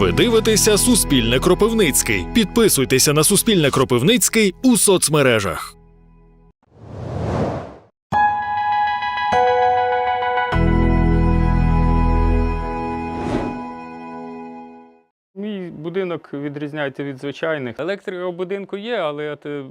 Ви дивитеся Суспільне Кропивницький. Підписуйтеся на Суспільне Кропивницький у соцмережах. Мій будинок відрізняється від звичайних. Електрика у будинку є, але від е,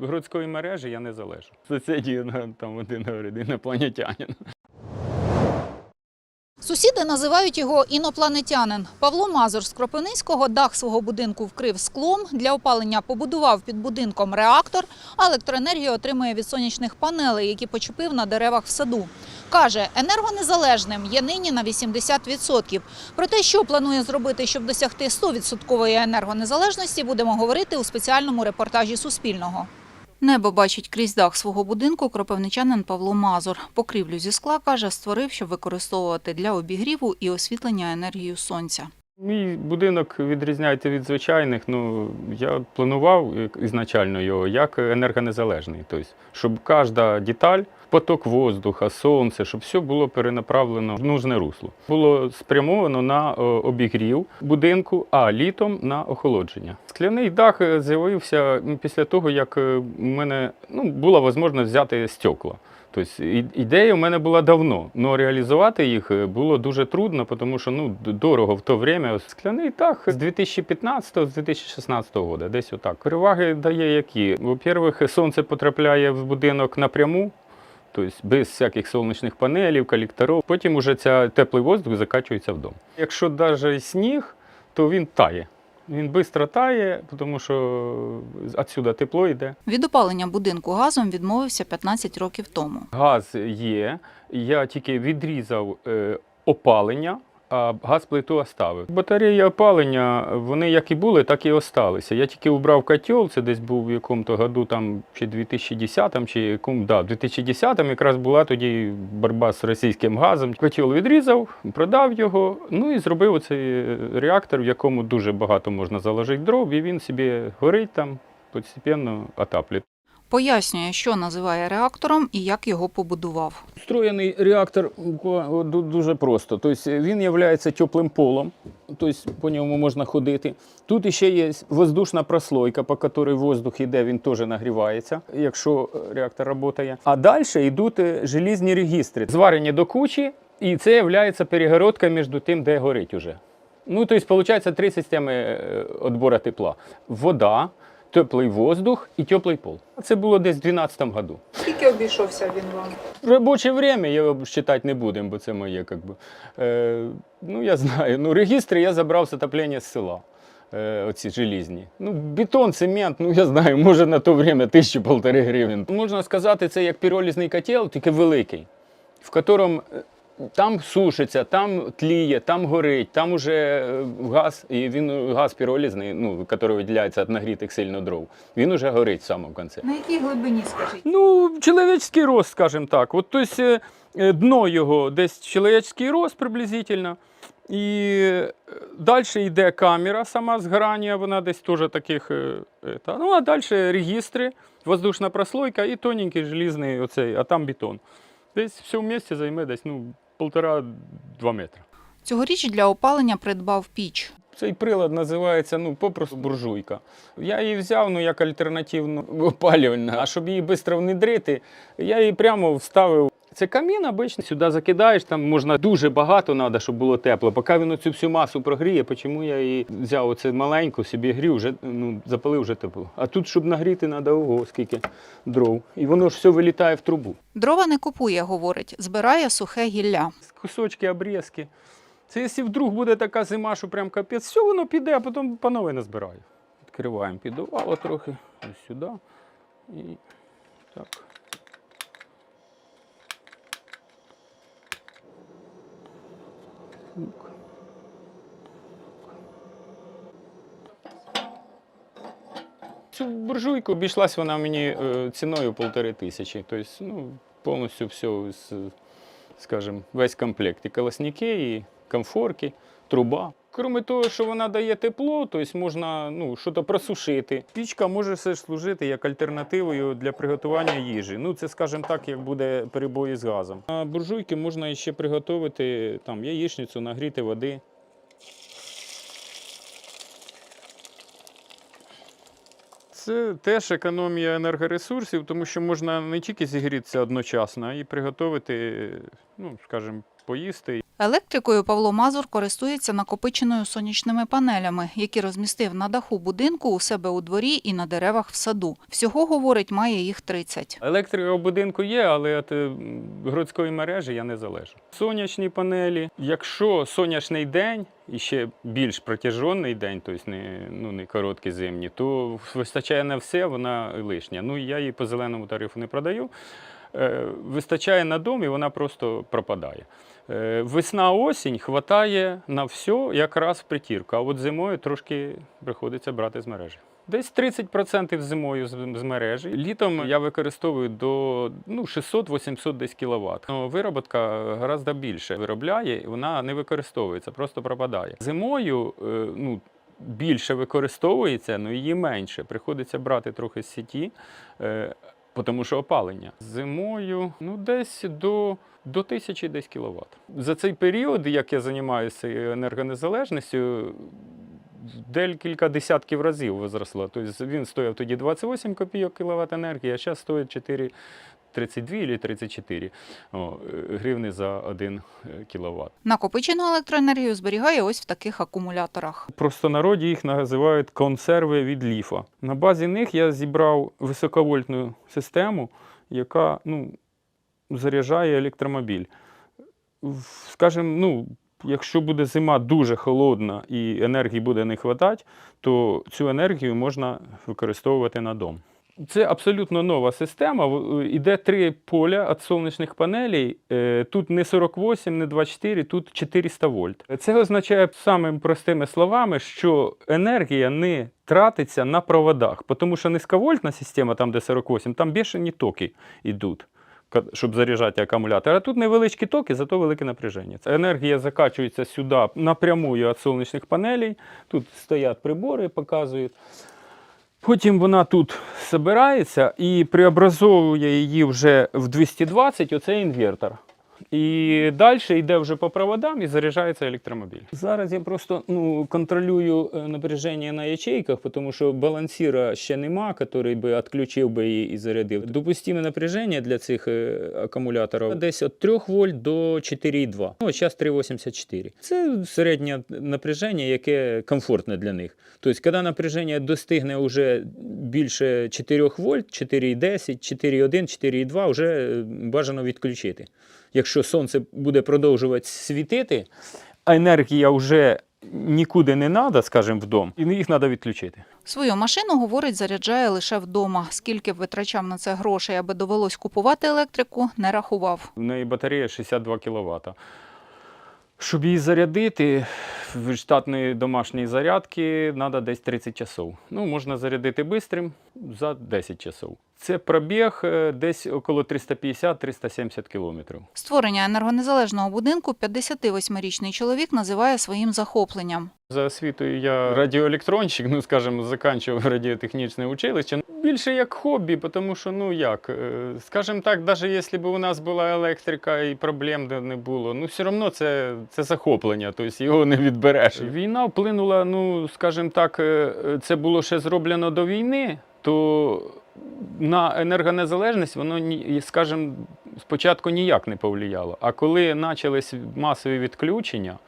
городської мережі я не залежу. Сусіді ну, там один говорить, інопланетянин. Сусіди називають його інопланетянин. Павло Мазур з Кропивницького дах свого будинку вкрив склом. Для опалення побудував під будинком реактор, а електроенергію отримує від сонячних панелей, які почепив на деревах в саду. Каже, енергонезалежним є нині на 80%. Про те, що планує зробити, щоб досягти 100% енергонезалежності, будемо говорити у спеціальному репортажі Суспільного. Небо бачить крізь дах свого будинку кропивничанин Павло Мазур. Покрівлю зі скла, каже, створив, щоб використовувати для обігріву і освітлення енергію сонця. Мій будинок відрізняється від звичайних. Ну я планував ізначально його як енергонезалежний. Тобто, щоб кожна деталь, поток воздуха, сонце, щоб все було перенаправлено в нужне русло. Було спрямовано на е, обігрів будинку, а літом на охолодження. Скляний дах е, з'явився після того, як е, в мене ну, була можливість взяти стекла. Тобто ідея в мене була давно, але реалізувати їх було дуже трудно, тому що ну, дорого в то время. Скляний дах з 2015 з 2016 року, десь отак. Переваги дає які? Во-первых, сонце потрапляє в будинок напряму, тобто без всяких сонячних панелів, колекторів. Потім уже ця теплий воздух закачується вдома. Якщо навіть сніг, то він тає. Він швидко тає, тому що відсюди тепло йде. Від опалення будинку газом відмовився 15 років тому. Газ є. Я тільки відрізав е, опалення, а газ плиту оставив. Батареї опалення, вони як і були, так і осталися. Я тільки убрав котел, це десь був в якому-то году, там чи 2010 чи якому, да, в 2010 якраз була тоді боротьба з російським газом. Котел відрізав, продав його, ну і зробив оцей реактор, в якому дуже багато можна заложити дров, і він собі горить там, постепенно отаплює. Пояснює, що називає реактором і як його побудував. Встроєний реактор ду- ду- дуже просто. Тобто він є теплим полом, тобто по ньому можна ходити. Тут ще є воздушна прослойка, по якій воздух йде, він теж нагрівається, якщо е, реактор працює. А далі йдуть е, желізні регістри, зварені до кучі, і це є перегородка між тим, де горить уже. Ну, тобто, виходить, три системи відбору тепла: вода, теплий воздух і теплий пол. Це було десь в 2012 году. Скільки обійшовся він вам? Робоче время його вважати не будемо, бо це моє, как би. Е, ну, я знаю. Ну, регістри я забрав з отоплення з села. Е, оці желізні. Ну, бетон, цемент, ну я знаю, може на то время тисячу полтори гривень. Можна сказати, це як піролізний котел, тільки великий, в якому там сушиться, там тліє, там горить, там уже е, газ, і він газ піролізний, ну, який виділяється від нагрітих сильно дров, він уже горить в самому кінці. На якій глибині, скажіть? Ну, чоловічний рост, скажімо так. От, тобто, дно його десь чоловічний рост приблизительно. І далі йде камера сама згорання, вона десь теж таких. та. Ну, а далі регістри, воздушна прослойка і тоненький желізний оцей, а там бетон. Десь все в місті займе десь ну, полтора-два метри. Цьогоріч для опалення придбав піч. Цей прилад називається ну, попросту буржуйка. Я її взяв ну, як альтернативну опалювальну, а щоб її швидко внедрити, я її прямо вставив. Це камін обичний, сюди закидаєш, там можна дуже багато треба, щоб було тепло. Поки він цю всю масу прогріє, чому я її взяв оце маленьку, собі грів, вже, ну, запалив вже тепло. А тут, щоб нагріти, треба ого, скільки дров. І воно ж все вилітає в трубу. Дрова не купує, говорить, збирає сухе гілля. Кусочки, обрізки. Це якщо вдруг буде така зима, що прям капець, все воно піде, а потім по новій назбираю. Відкриваємо підувало трохи ось сюди. І так. Цю буржуйку обійшлась вона мені е, ціною полтори тисячі. Тобто, ну, повністю все, скажімо, весь комплект. І колосники, і комфорки, труба. Кроме того, що вона дає тепло, тобто можна ну, щось просушити. Пічка може все ж служити як альтернативою для приготування їжі. Ну це, скажімо так, як буде перебої з газом. А буржуйки можна ще приготувати там яєчницю, нагріти води. Це теж економія енергоресурсів, тому що можна не тільки зігрітися одночасно, а й приготувати, ну скажімо, поїсти. Електрикою Павло Мазур користується накопиченою сонячними панелями, які розмістив на даху будинку у себе у дворі і на деревах в саду. Всього, говорить, має їх 30. Електрика у будинку є, але від городської мережі я не залежу. Сонячні панелі. Якщо сонячний день і ще більш протяжний день, тобто не, ну, не короткий зимні, то вистачає на все, вона лишня. Ну, я її по зеленому тарифу не продаю. Е, Вистачає на дом і вона просто пропадає. Е, Весна-осінь хватає на все якраз в притірку, а от зимою трошки приходиться брати з мережі. Десь 30% зимою з, мережі. Літом я використовую до ну, 600-800 десь кіловат. Ну, вироботка гораздо більше виробляє, вона не використовується, просто пропадає. Зимою е, ну, більше використовується, але її менше. Приходиться брати трохи з сіті, е, тому що опалення. Зимою ну, десь до. До 1000 десь кіловат. За цей період, як я займаюся енергонезалежністю, декілька десятків разів зросло. Тобто він стояв тоді 28 копійок кіловат енергії, а зараз стоїть 4, 32 або 34 о, е, гривни за 1 кіловат. Накопичену електроенергію зберігає ось в таких акумуляторах. В простонароді їх називають консерви від ліфа. На базі них я зібрав високовольтну систему, яка ну, заряджає електромобіль. Скажем, ну, якщо буде зима дуже холодна і енергії буде не вистачати, то цю енергію можна використовувати на дом. Це абсолютно нова система. Іде три поля від сонячних панелей. Е, Тут не 48, не 24, тут 400 вольт. Це означає самими простими словами, що енергія не тратиться на проводах, тому що низьковольтна система, там де 48, там бішені токи йдуть. Щоб заряджати акумулятор. А тут невеличкі токи, зато велике напряження. Енергія закачується сюди напряму від сонячних панелей. Тут стоять прибори, показують. Потім вона тут збирається і преобразовує її вже в 220, оцей інвертор. І далі йде вже по проводам і заряджається електромобіль. Зараз я просто ну, контролюю е, напряження на ячейках, тому що балансира ще нема, який би відключив би її і зарядив. Допустиме напряження для цих е, акумуляторів десь від 3 вольт до 4,2. Ну, зараз 3,84. Це середнє напряження, яке комфортне для них. Тобто, коли напряження достигне вже більше 4 вольт, 4,10, 4,1, 4,2, вже бажано відключити. Якщо сонце буде продовжувати світити, а енергія вже нікуди не треба, скажімо, вдома, дом, і їх треба відключити. Свою машину, говорить, заряджає лише вдома. Скільки витрачав на це грошей, аби довелось купувати електрику, не рахував. В неї батарея 62 кВт. Щоб її зарядити, від штатної домашньої зарядки треба десь 30 часов. Ну, можна зарядити бистрим за 10 часов. Це пробіг е, десь около 350-370 кілометрів. Створення енергонезалежного будинку 58-річний чоловік називає своїм захопленням. За освітою я радіоелектронщик, ну скажімо, закінчував радіотехнічне училище. Більше як хобі, тому що ну як, е, скажімо так, навіть якщо б у нас була електрика і проблем не було, ну все одно це, це захоплення, тобто його не відбереш. Війна вплинула, ну скажімо так, е, це було ще зроблено до війни, то на енергонезалежність воно, ні- скажімо, спочатку ніяк не повлияло. А коли почались масові відключення,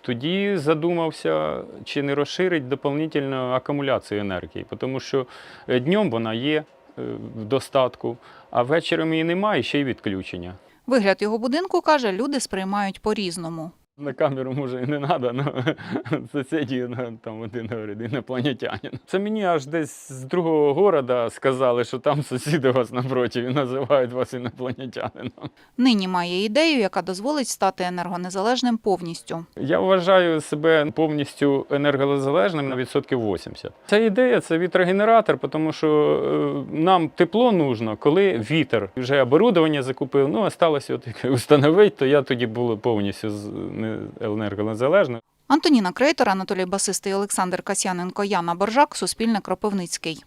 тоді задумався, чи не розширить доповнительно акумуляцію енергії, тому що е, днем вона є е, в достатку, а вечором її немає, і ще й відключення. Вигляд його будинку, каже, люди сприймають по-різному. На камеру може і не треба, але сусіді там один говорить, інопланетянин. Це мені аж десь з другого города сказали, що там сусіди вас напроти і називають вас інопланетянином. Нині має ідею, яка дозволить стати енергонезалежним повністю. Я вважаю себе повністю енергозалежним на відсотків 80. Ця ідея це вітрогенератор, тому що е, нам тепло нужно, коли вітер. Вже оборудовання закупив, ну осталося от як встановити, то я тоді був повністю з- не- енергонезалежним. Антоніна Крейтор, Анатолій Басистий, Олександр Касяненко, Яна Боржак, Суспільне Кропивницький.